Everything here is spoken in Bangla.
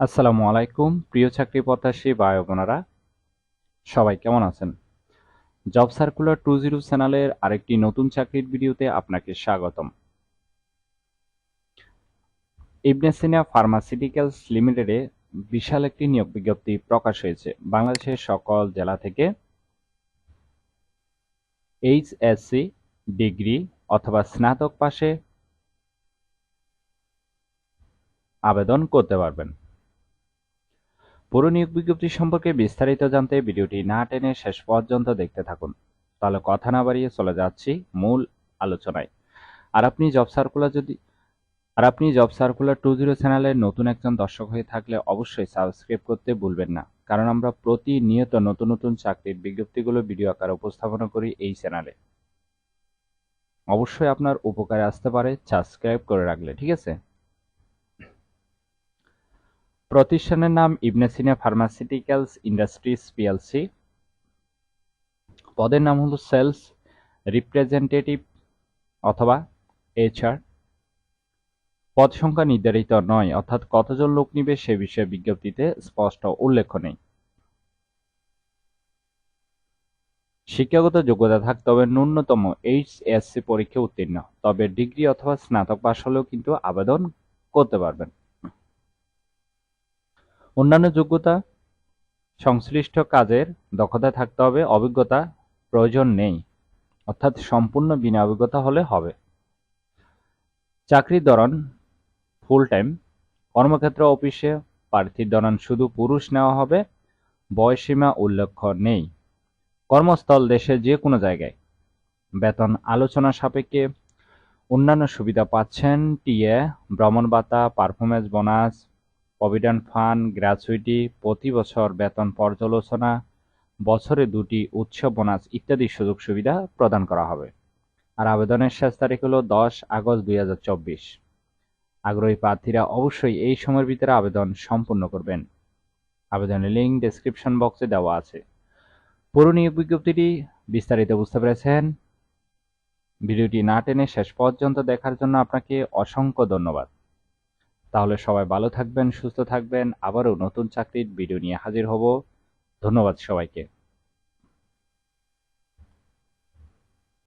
আসসালামু আলাইকুম, প্রিয় চাকরি প্রত্যাশী ভাই সবাই কেমন আছেন? জব সার্কুলার টু জিরো চ্যানেলের আরেকটি নতুন চাকরির ভিডিওতে আপনাকে স্বাগতম। ইবনে সিনা ফার্মাসিউটিক্যালস লিমিটেডে বিশাল একটি নিয়োগ বিজ্ঞপ্তি প্রকাশ হয়েছে বাংলাদেশের সকল জেলা থেকে। এইচএসসি ডিগ্রি অথবা স্নাতক পাশে আবেদন করতে পারবেন। পুরো নিয়োগ বিজ্ঞপ্তি সম্পর্কে বিস্তারিত জানতে ভিডিওটি না টেনে শেষ পর্যন্ত দেখতে থাকুন। তাহলে কথা না বাড়িয়ে চলে যাচ্ছি মূল আলোচনায়। আর আপনি জব সার্কুলার যদি আর আপনি জব সার্কুলার টু জিরো চ্যানেলের নতুন একজন দর্শক হয়ে থাকলে অবশ্যই সাবস্ক্রাইব করতে ভুলবেন না। কারণ আমরা প্রতিনিয়ত নতুন নতুন চাকরির বিজ্ঞপ্তিগুলো ভিডিও আকারে উপস্থাপনা করি এই চ্যানেলে অবশ্যই আপনার উপকারে আসতে পারে সাবস্ক্রাইব করে রাখলে, ঠিক আছে? প্রতিষ্ঠানের নাম Ibn Sina pharmaceuticals industries PLC. পদের নাম হলো সেলস রিপ্রেজেন্টেটিভ অথবা এইচআর পদ সংখ্যা নির্ধারিত নয়, অর্থাৎ কতজন লোক নিবে সে বিষয়ে বিজ্ঞপ্তিতে স্পষ্ট উল্লেখ নেই। শিক্ষাগত যোগ্যতা থাকতে হবে ন্যূনতম এইচএসসি পরীক্ষা উত্তীর্ণ, তবে ডিগ্রি অথবা স্নাতক পাশ হলেও কিন্তু আবেদন করতে পারবেন। অন্যান্য যোগ্যতা সংশ্লিষ্ট কাজের দক্ষতা থাকতে হবে, অভিজ্ঞতা প্রয়োজন নেই। অর্থাৎ সম্পূর্ণ বিনা অভিজ্ঞতা হলে হবে। চাকরির ধরন ফুল টাইম কর্মক্ষেত্র অফিসে প্রার্থীর ধরন শুধু পুরুষ নেওয়া হবে বয়সীমা উল্লেখ্য নেই। কর্মস্থল দেশের যে কোনো জায়গায়। বেতন আলোচনা সাপেক্ষে অন্যান্য সুবিধা পাচ্ছেন, টিএ, ভ্রমণ ভাতা performance bonus provident fund gratuity, প্রতি বছর বেতন পর্যালোচনা, বছরে দুটি উৎসব বোনাস ইত্যাদি সুযোগ সুবিধা প্রদান করা হবে। আর আবেদনের শেষ তারিখ হলো দশ আগস্ট দুই হাজার চব্বিশ। আগ্রহী প্রার্থীরা অবশ্যই এই সময়ের ভিতরে আবেদন সম্পূর্ণ করবেন। আবেদনের লিঙ্ক ডেসক্রিপশন বক্সে দেওয়া আছে। পুরো নিয়োগ বিজ্ঞপ্তিটি বিস্তারিত বুঝতে পেরেছেন? ভিডিওটি না টেনে শেষ পর্যন্ত দেখার জন্য আপনাকে অসংখ্য ধন্যবাদ। তাহলে সবাই ভালো থাকবেন, সুস্থ থাকবেন। আবারও নতুন চাকরির ভিডিও নিয়ে হাজির হব। ধন্যবাদ সবাইকে।